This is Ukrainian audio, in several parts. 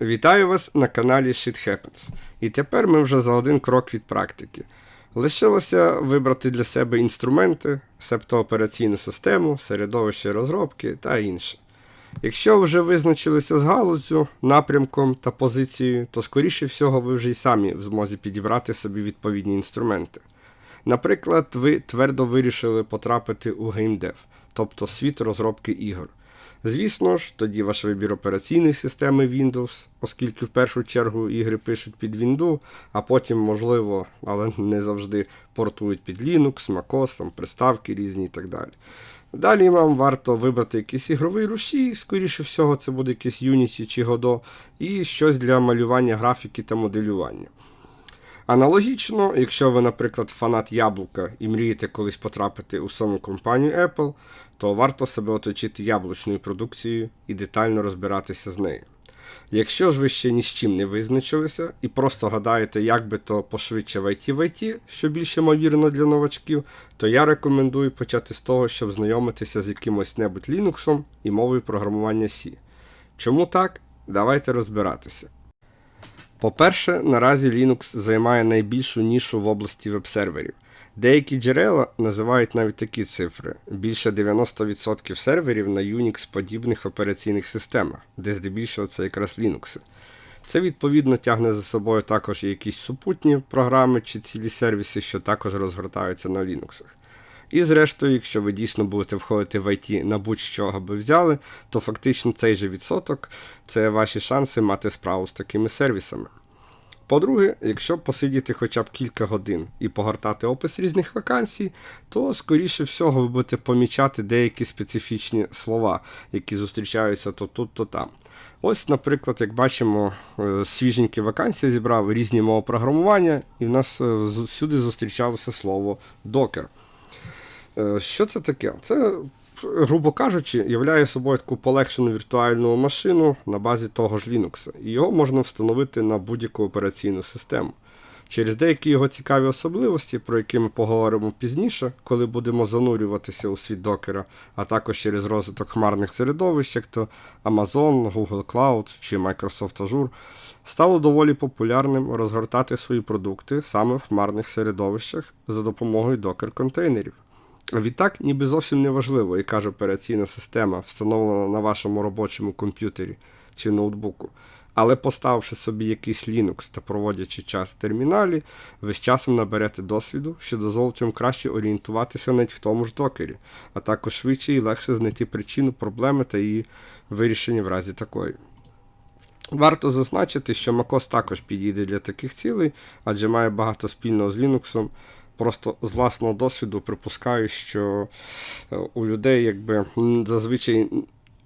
Вітаю вас на каналі Shit Happens. І тепер ми вже за один крок від практики. Лишилося вибрати для себе інструменти, себто операційну систему, середовище розробки та інше. Якщо вже визначилися з галузю, напрямком та позицією, то скоріше всього ви вже й самі в змозі підібрати собі відповідні інструменти. Наприклад, ви твердо вирішили потрапити у геймдев, тобто світ розробки ігор. Звісно ж, тоді ваш вибір операційної системи Windows, оскільки в першу чергу ігри пишуть під Windows, а потім, можливо, але не завжди портують під Linux, MacOS, там, приставки різні і так далі. Далі вам варто вибрати якийсь ігровий рушій, скоріше всього, це буде якийсь Unity чи Godot, і щось для малювання графіки та моделювання. Аналогічно, якщо ви, наприклад, фанат яблука і мрієте колись потрапити у саму компанію Apple, то варто себе оточити яблучною продукцією і детально розбиратися з нею. Якщо ж ви ще ні з чим не визначилися і просто гадаєте, як би то пошвидше войти в що більш ймовірно для новачків, то я рекомендую почати з того, щоб знайомитися з якимось небудь Linux і мовою програмування C. Чому так? Давайте розбиратися. По-перше, наразі Linux займає найбільшу нішу в області веб-серверів. Деякі джерела називають навіть такі цифри: більше 90% серверів на Unix подібних операційних системах, де здебільшого це якраз Linux. Це відповідно тягне за собою також і якісь супутні програми чи цілі сервіси, що також розгортаються на Linux. І зрештою, якщо ви дійсно будете входити в IT на будь-що аби взяли, то фактично цей же відсоток це ваші шанси мати справу з такими сервісами. По-друге, якщо посидіти хоча б кілька годин і погортати опис різних вакансій, то, скоріше всього, ви будете помічати деякі специфічні слова, які зустрічаються то тут, то там. Ось, наприклад, як бачимо, е, свіженькі вакансії зібрав різні мови програмування, і в нас е, всюди зустрічалося слово докер. Е, Що це таке? Це, грубо кажучи, являє собою таку полегшену віртуальну машину на базі того ж Linux. І його можна встановити на будь-яку операційну систему. Через деякі його цікаві особливості, про які ми поговоримо пізніше, коли будемо занурюватися у світ докера, а також через розвиток хмарних середовищ, як то Amazon, Google Cloud чи Microsoft Azure, стало доволі популярним розгортати свої продукти саме в хмарних середовищах за допомогою докер-контейнерів. Відтак, ніби зовсім не важливо, яка ж операційна система встановлена на вашому робочому комп'ютері чи ноутбуку. Але поставивши собі якийсь Linux та проводячи час в терміналі, ви з часом наберете досвіду, що дозволить вам краще орієнтуватися навіть в тому ж докері, а також швидше і легше знайти причину проблеми та її вирішення в разі такої. Варто зазначити, що MacOS також підійде для таких цілей, адже має багато спільного з Linux. Просто з власного досвіду припускаю, що е, у людей якби зазвичай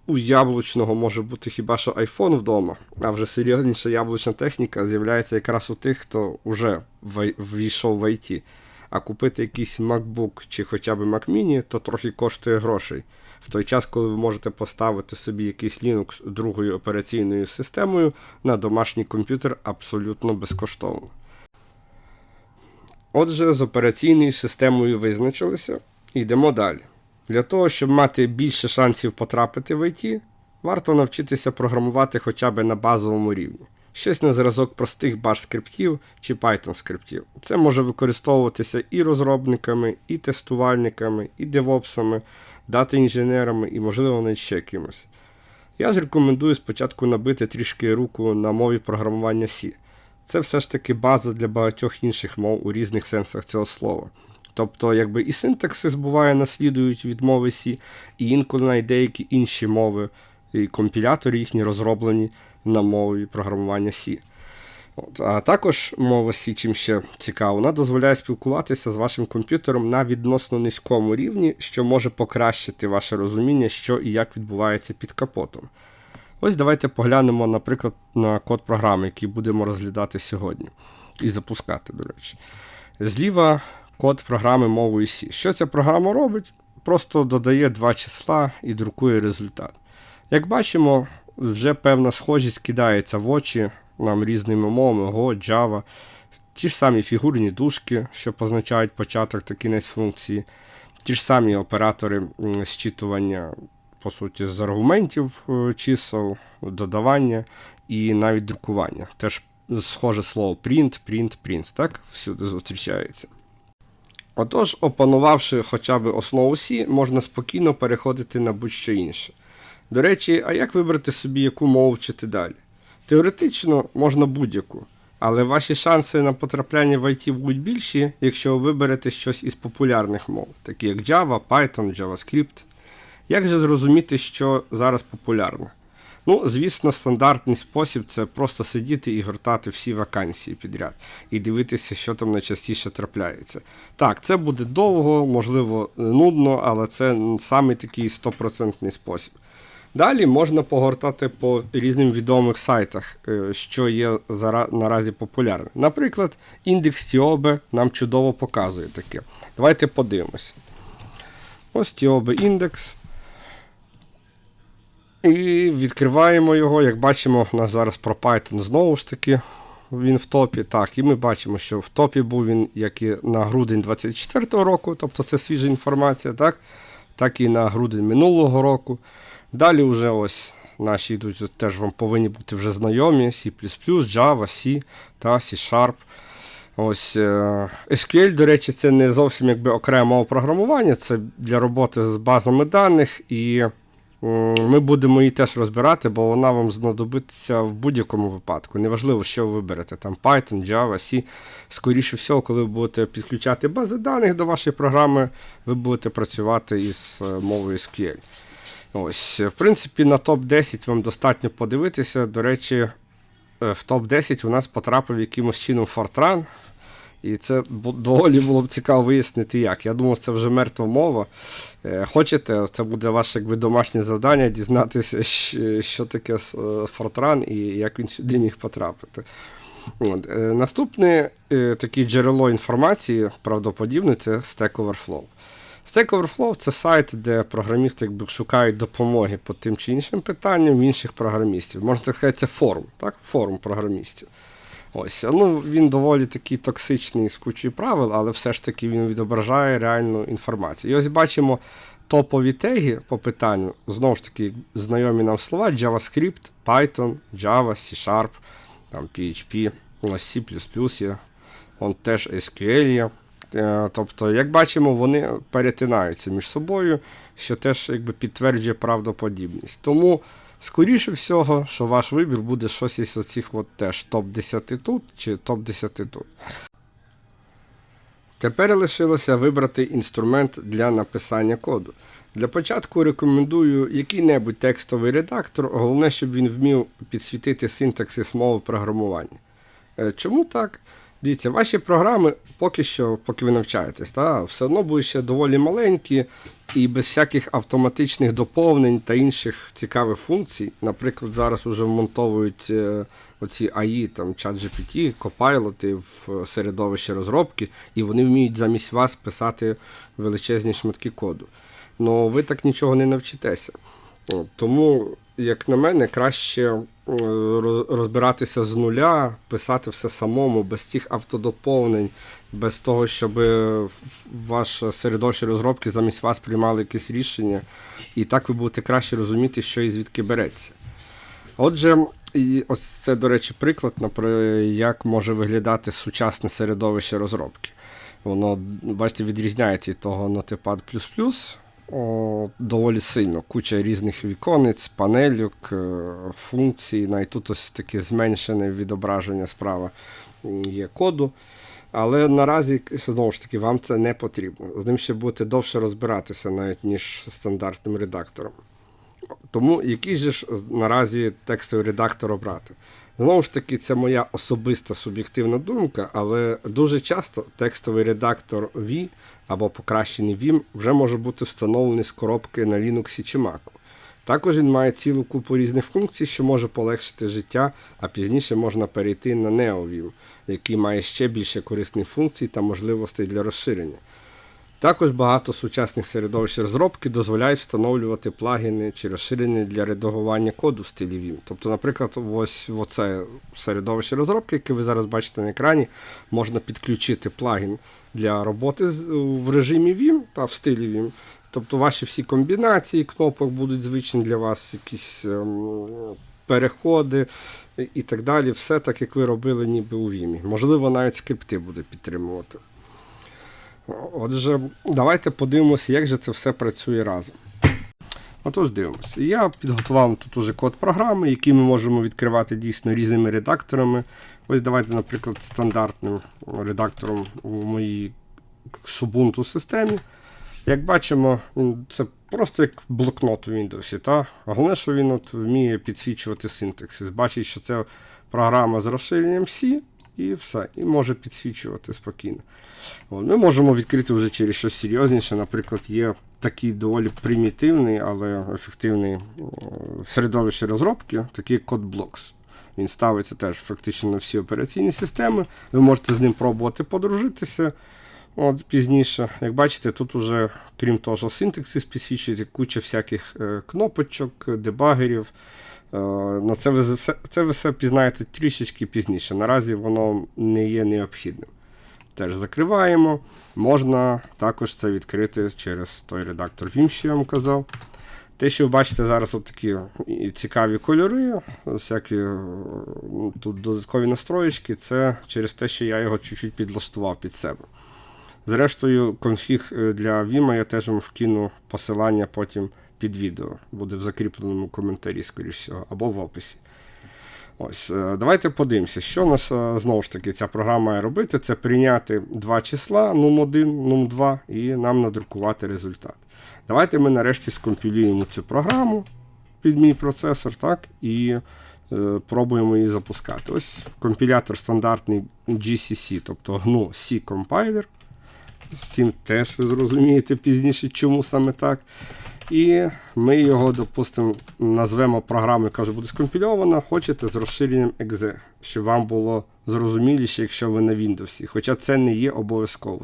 у яблучного може бути хіба що iPhone вдома, а вже серйозніша яблучна техніка з'являється якраз у тих, хто вже ввійшов в IT. А купити якийсь MacBook чи хоча б Mac Mini, то трохи коштує грошей. В той час, коли ви можете поставити собі якийсь Linux другою операційною системою на домашній комп'ютер абсолютно безкоштовно. Отже, з операційною системою визначилися, йдемо далі. Для того, щоб мати більше шансів потрапити в IT, варто навчитися програмувати хоча б на базовому рівні. Щось на зразок простих баш скриптів чи Python скриптів. Це може використовуватися і розробниками, і тестувальниками, і девопсами, дата інженерами і, можливо, навіть ще кимось. Я ж рекомендую спочатку набити трішки руку на мові програмування C. Це все ж таки база для багатьох інших мов у різних сенсах цього слова. Тобто, якби і синтаксис буває, наслідують від мови C, і інколи навіть деякі інші мови, і компілятори їхні розроблені на мові програмування C. От. А також мова C, чим ще цікаво, вона дозволяє спілкуватися з вашим комп'ютером на відносно низькому рівні, що може покращити ваше розуміння, що і як відбувається під капотом. Ось давайте поглянемо, наприклад, на код програми, який будемо розглядати сьогодні. І запускати, до речі. Зліва код програми мовою C. Що ця програма робить? Просто додає два числа і друкує результат. Як бачимо, вже певна схожість кидається в очі нам різними мовами Go, Java, ті ж самі фігурні дужки, що позначають початок та кінець функції, ті ж самі оператори зчитування по суті, з аргументів е, чисел, додавання і навіть друкування. Теж схоже слово print, print, print, так? Всюди зустрічається. Отож, опанувавши хоча б основу C, можна спокійно переходити на будь-що інше. До речі, а як вибрати собі, яку мову вчити далі? Теоретично можна будь-яку, але ваші шанси на потрапляння в IT будуть більші, якщо ви виберете щось із популярних мов, такі як Java, Python, JavaScript. Як же зрозуміти, що зараз популярно? Ну, звісно, стандартний спосіб це просто сидіти і гортати всі вакансії підряд і дивитися, що там найчастіше трапляється. Так, це буде довго, можливо, нудно, але це саме такий стопроцентний спосіб. Далі можна погортати по різним відомих сайтах, е, що є наразі популярним. Наприклад, індекс Тіоби нам чудово показує таке. Давайте подивимося. Ось Тіоби індекс. І відкриваємо його. Як бачимо, у нас зараз про Python знову ж таки. Він в топі. Так, і ми бачимо, що в топі був він як і на грудень 24-го року, тобто це свіжа інформація, так? так і на грудень минулого року. Далі вже ось наші йдуть, теж вам повинні бути вже знайомі: C, Java, C та C Ось е, SQL, до речі, це не зовсім якби окрема мова програмування, це для роботи з базами даних, і ми будемо її теж розбирати, бо вона вам знадобиться в будь-якому випадку. Неважливо, що ви виберете, там Python, Java, C. Скоріше всього, коли ви будете підключати бази даних до вашої програми, ви будете працювати із е, мовою SQL. Ось, в принципі, на топ-10 вам достатньо подивитися. До речі, е, в топ-10 у нас потрапив якимось чином Fortran. І це доволі було б цікаво вияснити, як. Я думав, це вже мертва мова. Е, Хочете, це буде ваше якби, домашнє завдання дізнатися, що таке с- е, і як він сюди міг потрапити. От. е, Наступне таке джерело інформації правдоподібне це Stack Overflow. Stack Overflow це сайт, де програмісти якби, шукають допомоги по тим чи іншим питанням в інших програмістів. Можна так сказати, це форум, так? форум програмістів. Ось, ну, він доволі такий токсичний з кучою правил, але все ж таки він відображає реальну інформацію. І ось бачимо топові теги по питанню. Знову ж таки, знайомі нам слова: JavaScript, Python, Java, C-Sharp, PHP, C є, он теж SQL є. Е, Тобто, як бачимо, вони перетинаються між собою, що теж якби підтверджує правдоподібність. Тому, скоріше всього, що ваш вибір буде щось із оцих от теж топ-10 тут чи топ-10 тут. Тепер лишилося вибрати інструмент для написання коду. Для початку рекомендую який-небудь текстовий редактор, головне, щоб він вмів підсвітити синтаксис мови програмування. Е, Чому так? Дивіться, ваші програми поки що, поки ви навчаєтесь, та, все одно будуть ще доволі маленькі і без всяких автоматичних доповнень та інших цікавих функцій. Наприклад, зараз вже вмонтовують е, оці AI, там ChatGPT, Copilot в середовище розробки, і вони вміють замість вас писати величезні шматки коду. Ну ви так нічого не навчитеся. Тому, як на мене, краще е, розбиратися з нуля, писати все самому, без цих автодоповнень, без того, щоб ваше середовище розробки замість вас приймали якісь рішення. І так ви будете краще розуміти, що і звідки береться. Отже, і ось це, до речі, приклад, наприклад, як може виглядати сучасне середовище розробки. Воно, бачите, відрізняється від того Notepad++, о, доволі сильно. Куча різних віконець, панельок, е, функцій. Навіть тут ось таке зменшене відображення справа є коду. Але наразі, знову ж таки, вам це не потрібно. З ним ще будете довше розбиратися, навіть ніж стандартним редактором. Тому який же ж наразі текстовий редактор обрати? Знову ж таки, це моя особиста суб'єктивна думка, але дуже часто текстовий редактор V або покращений Vim вже може бути встановлений з коробки на Linux чи Mac. Також він має цілу купу різних функцій, що може полегшити життя, а пізніше можна перейти на NeoVim, який має ще більше корисних функцій та можливостей для розширення. Також багато сучасних середовищ розробки дозволяють встановлювати плагіни чи розширення для редагування коду в стилі Vim. Тобто, наприклад, ось оце середовище розробки, яке ви зараз бачите на екрані, можна підключити плагін для роботи в режимі Vim та в стилі Vim. Тобто ваші всі комбінації кнопок будуть звичні для вас, якісь ем, переходи і так далі. Все так, як ви робили ніби у Vim. Можливо, навіть скрипти буде підтримувати. Отже, давайте подивимося, як же це все працює разом. Отож, дивимося. Я підготував тут уже код програми, який ми можемо відкривати дійсно різними редакторами. Ось давайте, наприклад, стандартним редактором у моїй Ubuntu системі. Як бачимо, це просто як блокнот у Windows. Та? Головне, що він от вміє підсвічувати синтаксис. Бачить, що це програма з розширенням C, і все. І може підсвічувати спокійно. От, ми можемо відкрити вже через щось серйозніше. Наприклад, є такий доволі примітивний, але ефективний е, середовище розробки, такий як CodeBlocks. Він ставиться теж фактично на всі операційні системи. Ви можете з ним пробувати подружитися. От Пізніше, як бачите, тут уже, крім того, що синтаксис підсвічує куча всяких е, кнопочок, дебагерів. Е, на це ви все, це ви все пізнаєте трішечки пізніше. Наразі воно не є необхідним. Теж закриваємо. Можна також це відкрити через той редактор Vim, що я вам казав. Те, що ви бачите зараз от такі цікаві кольори, всякі е, тут додаткові настроєчки, це через те, що я його чуть-чуть підлаштував під себе. Зрештою, конфіг е, для Vim я теж вам вкину посилання потім під відео. Буде в закріпленому коментарі, скоріш всього, або в описі. Ось, е, Давайте подивимося, що у нас е, знову ж таки ця програма має робити. Це прийняти два числа num1, num2 і нам надрукувати результат. Давайте ми нарешті скомпілюємо цю програму під мій процесор, так, і е, пробуємо її запускати. Ось компілятор стандартний GCC, тобто GNU C Compiler. З цим теж ви зрозумієте пізніше, чому саме так. І ми його, допустимо, назвемо програмою, яка вже буде скомпільована, хочете з розширенням exe, щоб вам було зрозуміліше, якщо ви на Windows. Хоча це не є обов'язково.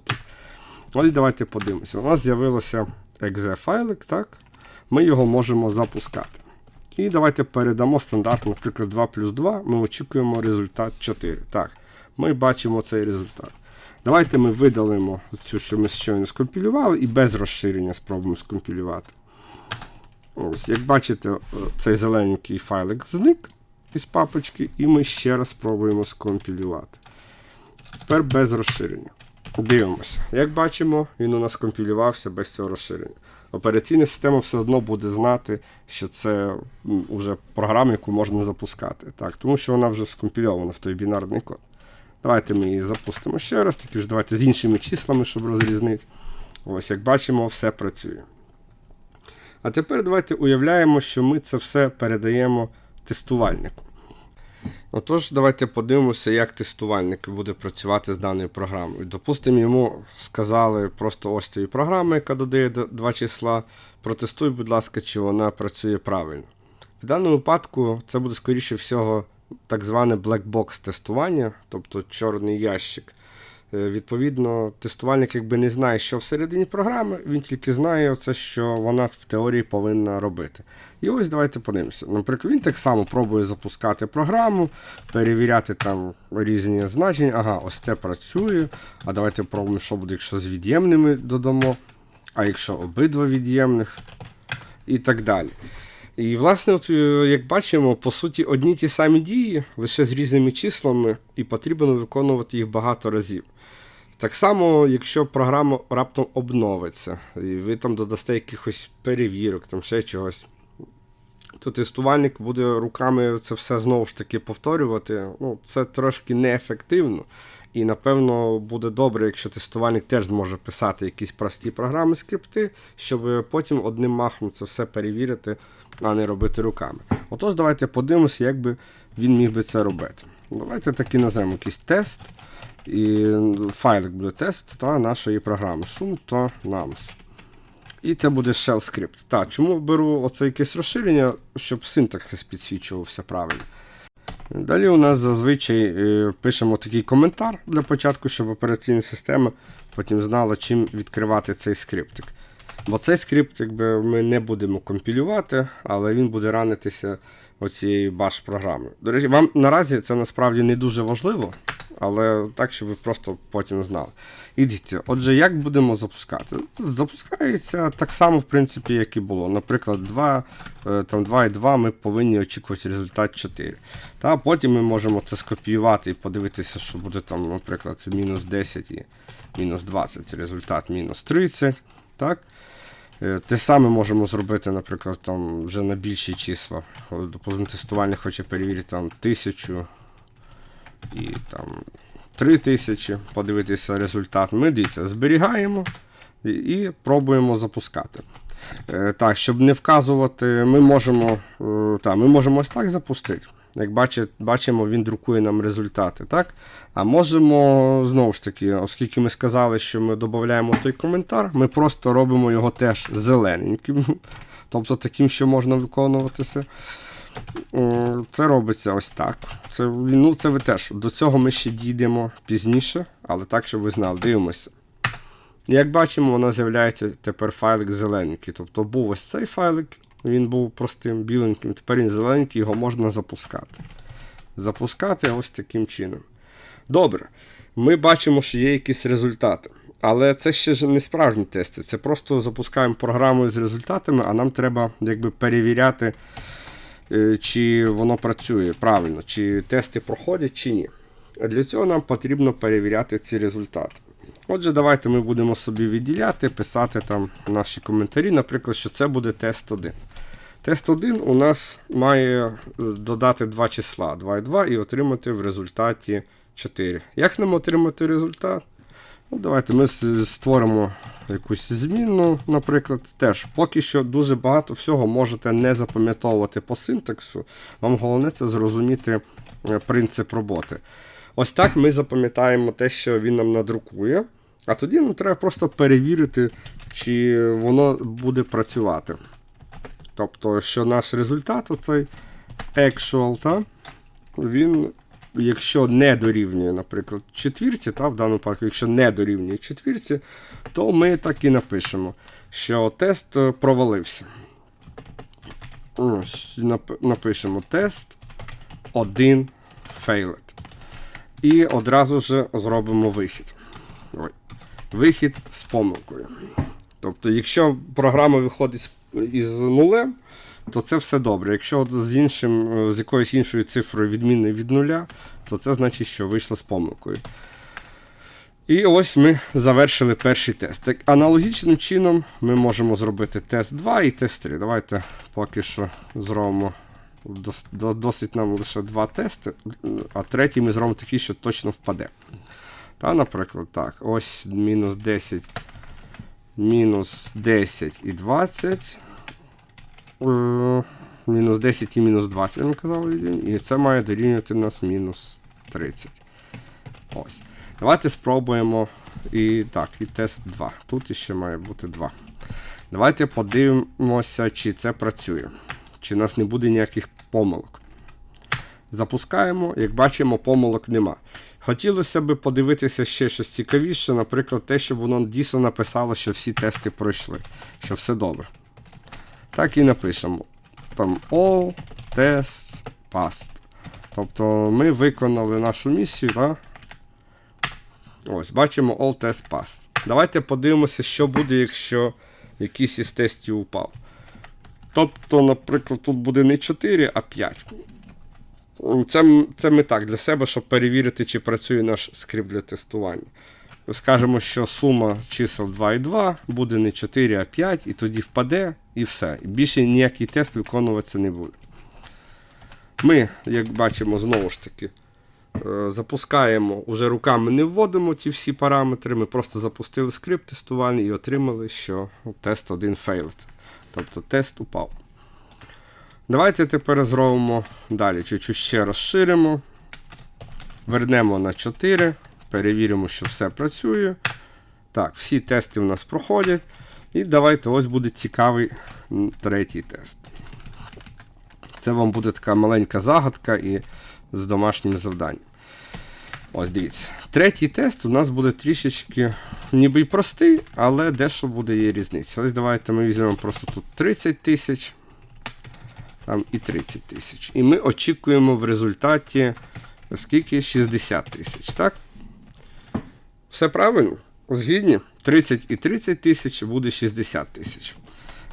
Ось давайте подивимося. У нас з'явилося exe файлик, так? Ми його можемо запускати. І давайте передамо стандарт, наприклад, 2 плюс 2. Ми очікуємо результат 4. Так, ми бачимо цей результат. Давайте ми видалимо цю, що ми щойно скомпілювали, і без розширення спробуємо скомпілювати. Ось, Як бачите, цей зелененький файлик зник із папочки, і ми ще раз спробуємо скомпілювати. Тепер без розширення. Дивимося. Як бачимо, він у нас компілювався без цього розширення. Операційна система все одно буде знати, що це вже програма, яку можна запускати. Так, Тому що вона вже скомпільована в той бінарний код. Давайте ми її запустимо ще раз, тільки вже давайте з іншими числами, щоб розрізнити. Ось, як бачимо, все працює. А тепер давайте уявляємо, що ми це все передаємо тестувальнику. Отож, давайте подивимося, як тестувальник буде працювати з даною програмою. Допустимо, йому сказали просто ось цієї програми, яка додає два числа. Протестуй, будь ласка, чи вона працює правильно. В даному випадку це буде, скоріше всього, так зване black-box тестування, тобто чорний ящик. Е, Відповідно, тестувальник якби не знає, що всередині програми, він тільки знає, оце, що вона в теорії повинна робити. І ось давайте подивимося. Наприклад, він так само пробує запускати програму, перевіряти там різні значення. Ага, ось це працює. А давайте пробуємо, що буде, якщо з від'ємними додамо, а якщо обидва від'ємних, і так далі. І, власне, от, е, як бачимо, по суті, одні ті самі дії, лише з різними числами, і потрібно виконувати їх багато разів. Так само, якщо програма раптом обновиться, і ви там додасте якихось перевірок, там ще чогось, то тестувальник буде руками це все знову ж таки повторювати. Ну, Це трошки неефективно. І, напевно, буде добре, якщо тестувальник теж зможе писати якісь прості програми, скрипти, щоб потім одним махом це все перевірити, а не робити руками. Отож, давайте подивимося, як би він міг би це робити. Давайте таки назвемо якийсь тест. І файлик буде тест та нашої програми. Sum to nums. І це буде shell скрипт. Так, чому беру оце якесь розширення, щоб синтаксис підсвічувався правильно. Далі у нас зазвичай е, пишемо такий коментар для початку, щоб операційна система потім знала, чим відкривати цей скриптик. Бо цей скрипт якби, ми не будемо компілювати, але він буде ранитися оцією баш програмою. До речі, вам наразі це насправді не дуже важливо, але так, щоб ви просто потім знали. І дивіться, отже, як будемо запускати? Запускається так само, в принципі, як і було. Наприклад, 2, е, там 2 і 2 ми повинні очікувати результат 4. Та потім ми можемо це скопіювати і подивитися, що буде там, наприклад, мінус 10 і мінус 20, результат мінус 30. Так? Е, Те саме можемо зробити, наприклад, там вже на більші числа. Допустим, тестувальник хоче перевірити там 1000 і там 3000, подивитися результат. Ми дивіться, зберігаємо і, і пробуємо запускати. Е, Так, щоб не вказувати, ми можемо, е, та, ми можемо ось так запустити. Як бачимо, він друкує нам результати. так? А можемо, знову ж таки, оскільки ми сказали, що ми додаємо той коментар, ми просто робимо його теж зелененьким. Тобто таким, що можна виконуватися. Е, Це робиться ось так. Це, ну, це ви теж. До цього ми ще дійдемо пізніше, але так, щоб ви знали, дивимося. Як бачимо, воно з'являється тепер файлик зелененький. Тобто був ось цей файлик, він був простим біленьким, тепер він зелененький, його можна запускати. Запускати ось таким чином. Добре. Ми бачимо, що є якісь результати. Але це ще не справжні тести. Це просто запускаємо програму з результатами, а нам треба якби перевіряти, чи воно працює правильно, чи тести проходять, чи ні. Для цього нам потрібно перевіряти ці результати. Отже, давайте ми будемо собі відділяти, писати там наші коментарі, наприклад, що це буде тест 1. Тест 1 у нас має е, додати два числа 2 і 2 і отримати в результаті 4. Як нам отримати результат? Ну, Давайте ми створимо якусь змінну, наприклад, теж. Поки що дуже багато всього можете не запам'ятовувати по синтаксу. Вам головне це зрозуміти е, принцип роботи. Ось так ми запам'ятаємо те, що він нам надрукує. А тоді нам треба просто перевірити, чи воно буде працювати. Тобто, що наш результат, оцей actual, та, він, якщо не дорівнює, наприклад, четвірці, та, в даному випадку, якщо не дорівнює четвірці, то ми так і напишемо, що тест е, провалився. Ось, нап- напишемо тест 1 failed. І одразу ж зробимо вихід. Ой. Вихід з помилкою. Тобто, якщо програма виходить із нулем, то це все добре. Якщо з іншим, е, з якоюсь іншою цифрою відмінною від нуля, то це значить, що вийшло з помилкою. І ось ми завершили перший тест. Так, аналогічним чином ми можемо зробити тест 2 і тест 3. Давайте поки що зробимо досить нам лише два тести, а третій ми зробимо такий, що точно впаде. Та, наприклад, так, ось мінус 10, мінус 10 і 20. Мінус 10 і мінус 20, ми казали, і це має дорівнювати нас мінус 30. Ось. Давайте спробуємо. І так, і тест 2. Тут іще має бути 2. Давайте подивимося, чи це працює. Чи нас не буде ніяких помилок. Запускаємо, як бачимо, помилок нема. Хотілося б подивитися ще щось цікавіше, наприклад, те, щоб воно дійсно написало, що всі тести пройшли, що все добре. Так і напишемо. Там all tests passed. Тобто ми виконали нашу місію, так? Ось, бачимо all test passed. Давайте подивимося, що буде, якщо якийсь із тестів упав. Тобто, наприклад, тут буде не 4, а 5. Це, це ми так для себе, щоб перевірити, чи працює наш скрипт для тестування. Скажемо, що сума чисел 2 і 2 буде не 4, а 5, і тоді впаде, і все. Більше ніякий тест виконуватися не буде. Ми, як бачимо, знову ж таки, е, запускаємо, уже руками не вводимо ті всі параметри, ми просто запустили скрипт тестувальний і отримали, що тест 1 failed. Тобто тест упав. Давайте тепер зробимо далі. Чуть-чуть ще розширимо. Вернемо на 4. Перевіримо, що все працює. Так, всі тести у нас проходять. І давайте ось буде цікавий третій тест. Це вам буде така маленька загадка і з домашнім завданням. Ось дивіться. Третій тест у нас буде трішечки ніби й простий, але дещо буде є різниця. Ось давайте ми візьмемо просто тут 30 тисяч там і 30 тисяч. І ми очікуємо в результаті скільки 60 тисяч, так? Все правильно? Згідні? 30 і 30 тисяч буде 60 тисяч.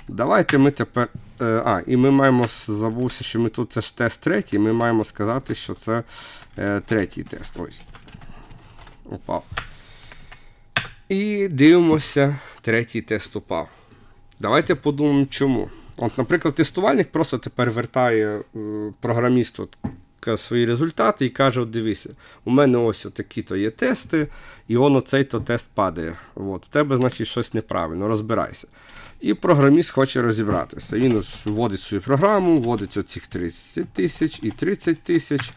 Давайте ми тепер. е, А, і ми маємо забувся, що ми тут це ж тест третій. Ми маємо сказати, що це е, третій тест. Ось. Упав. І дивимося, третій тест упав. Давайте подумаємо, чому. От, наприклад, тестувальник просто тепер вертає е, програмісту к- свої результати і каже: от дивися, у мене ось такі-то є тести, і он оцей-то тест падає. От, у тебе, значить, щось неправильно, розбирайся. І програміст хоче розібратися. Він вводить свою програму, вводить оцих 30 тисяч і 30 тисяч.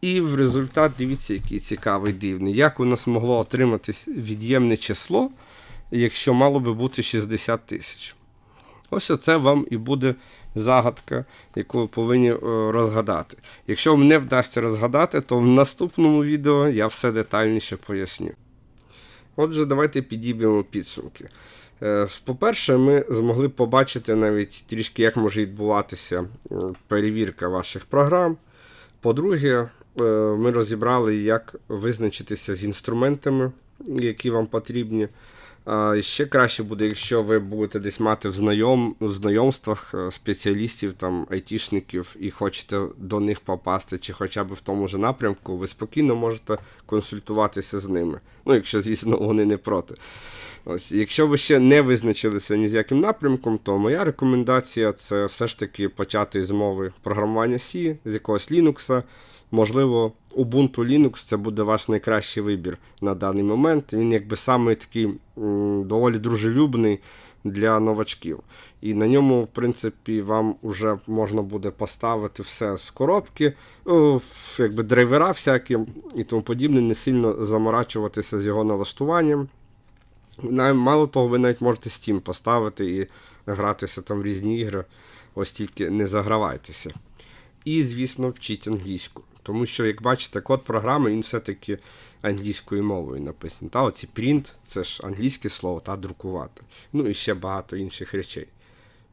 І в результат, дивіться, який цікавий дивний. Як у нас могло отриматись від'ємне число, якщо мало би бути 60 тисяч? Ось оце вам і буде загадка, яку ви повинні е, розгадати. Якщо вам не вдасться розгадати, то в наступному відео я все детальніше поясню. Отже, давайте підіб'ємо підсумки. Е, По-перше, ми змогли побачити навіть трішки, як може відбуватися е, перевірка ваших програм. По-друге, ми розібрали, як визначитися з інструментами, які вам потрібні. Ще краще буде, якщо ви будете десь мати в, знайом, в знайомствах е, спеціалістів, там, айтішників, і хочете до них попасти, чи хоча б в тому ж напрямку, ви спокійно можете консультуватися з ними. Ну, якщо, звісно, вони не проти. Ось, якщо ви ще не визначилися ні з яким напрямком, то моя рекомендація це все ж таки почати з мови програмування C, з якогось Linux. Можливо, Ubuntu Linux це буде ваш найкращий вибір на даний момент. Він якби самий такий доволі дружелюбний для новачків. І на ньому, в принципі, вам вже можна буде поставити все з коробки, якби драйвера всякі і тому подібне, не сильно заморачуватися з його налаштуванням. Мало того, ви навіть можете Steam поставити і гратися там в різні ігри, ось тільки не загравайтеся. І, звісно, вчіть англійську. Тому що, як бачите, код програми він все-таки англійською мовою написаний. Та оці print, це ж англійське слово, та друкувати. Ну і ще багато інших речей.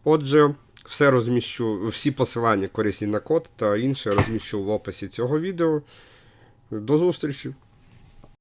Отже, все розміщу, всі посилання корисні на код та інше розміщу в описі цього відео. До зустрічі!